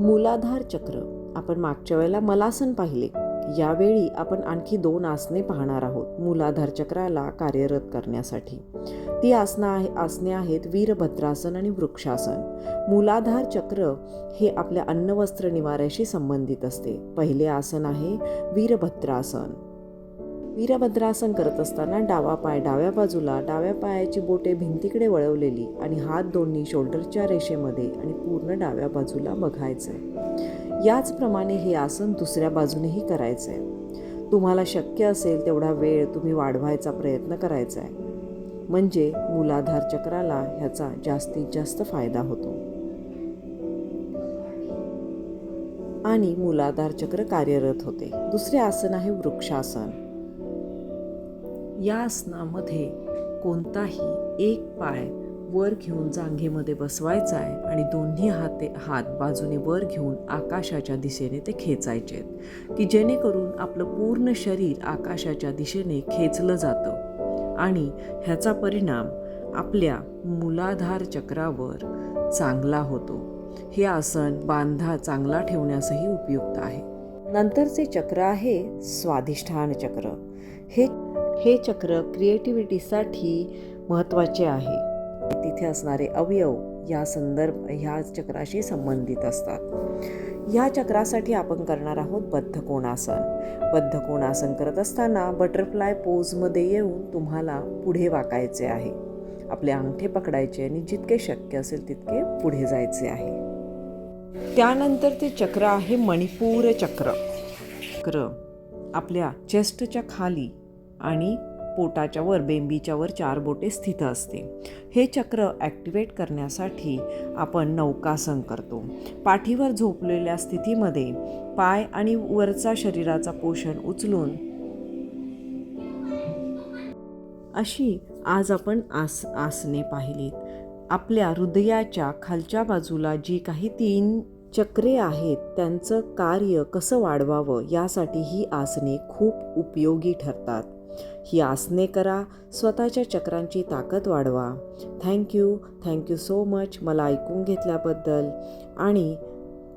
मूलाधार चक्र. आपण मागच्या वेळेला मलासन पाहिले. यावेळी आपण आणखी दोन आसने पाहणार आहोत. मूलाधार चक्राला कार्यरत करण्यासाठी. ती आसनं आहे आसने आहेत वीरभद्रासन आणि वृक्षासन. मूलाधार चक्र हे आपल्या अन्नवस्त्र निवाऱ्याशी संबंधित असते. पहिले आसन आहे वीरभद्रासन. वीरभद्रासन करत असताना डावा पाय डाव्या बाजूला डाव्या पायाची बोटे भिंतीकडे वळवलेली आणि हात दोन्ही शोल्डरच्या रेषेमध्ये आणि पूर्ण डाव्या बाजूला बघायचं. याचप्रमाणे हे आसन दुसऱ्या बाजूनेही करायचं. आहे तुम्हाला शक्य असेल तेवढा वेळ तुम्ही वाढवायचा प्रयत्न करायचा आहे. म्हणजे मूलाधार चक्राला ह्याचा जास्तीत जास्त फायदा होतो. आणि मूलाधार चक्र कार्यरत होते. दुसरे आसन आहे वृक्षासन. या आसनामध्ये कोणताही एक पाय वर घेऊन जांघेमध्ये बसवायचा आहे आणि दोन्ही हाते हात बाजूने वर घेऊन आकाशाच्या दिशेने ते खेचायचे आहेत की जेणेकरून आपलं पूर्ण शरीर आकाशाच्या दिशेने खेचलं जातं. आणि ह्याचा परिणाम आपल्या मूलाधार चक्रावर चांगला होतो. हे आसन बांधा चांगला ठेवण्यासही उपयुक्त आहे. नंतरचे चक्र आहे स्वाधिष्ठान चक्र. हे हे चक्र क्रिएटिव्हिटीसाठी महत्त्वाचे आहे. तिथे असणारे अवयव या संदर्भ ह्या चक्राशी संबंधित असतात. या चक्रासाठी आपण करणार आहोत बद्धकोणासन बद्धकोणासन करत असताना बटरफ्लाय पोजमध्ये येऊन तुम्हाला पुढे वाकायचे आहे. आपले अंगठे पकडायचे आणि जितके शक्य असेल तितके पुढे जायचे आहे. त्यानंतर ते चक्र आहे मणिपूर चक्र. चक्र आपल्या चेस्टच्या खाली आणि पोटाच्या वर बेंबीच्या वर चार बोटे स्थित असते हे चक्र ॲक्टिवेट करण्यासाठी आपण नौकासन करतो पाठीवर झोपलेल्या स्थितीमध्ये पाय आणि वरचा शरीराचा पोषण उचलून अशी आज आपण आस आसने पाहिलीत. आपल्या हृदयाच्या खालच्या बाजूला जी काही तीन चक्रे आहेत त्यांचं कार्य कसं वाढवावं यासाठी ही आसने खूप उपयोगी ठरतात. ही आसने करा स्वतःच्या चक्रांची ताकद वाढवा. थँक्यू थँक्यू सो मच मला ऐकून घेतल्याबद्दल. आणि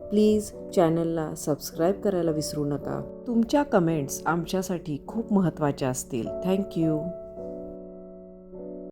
प्लीज चॅनलला सबस्क्राईब करायला विसरू नका. तुमच्या कमेंट्स आमच्यासाठी खूप महत्त्वाच्या असतील. थँक्यू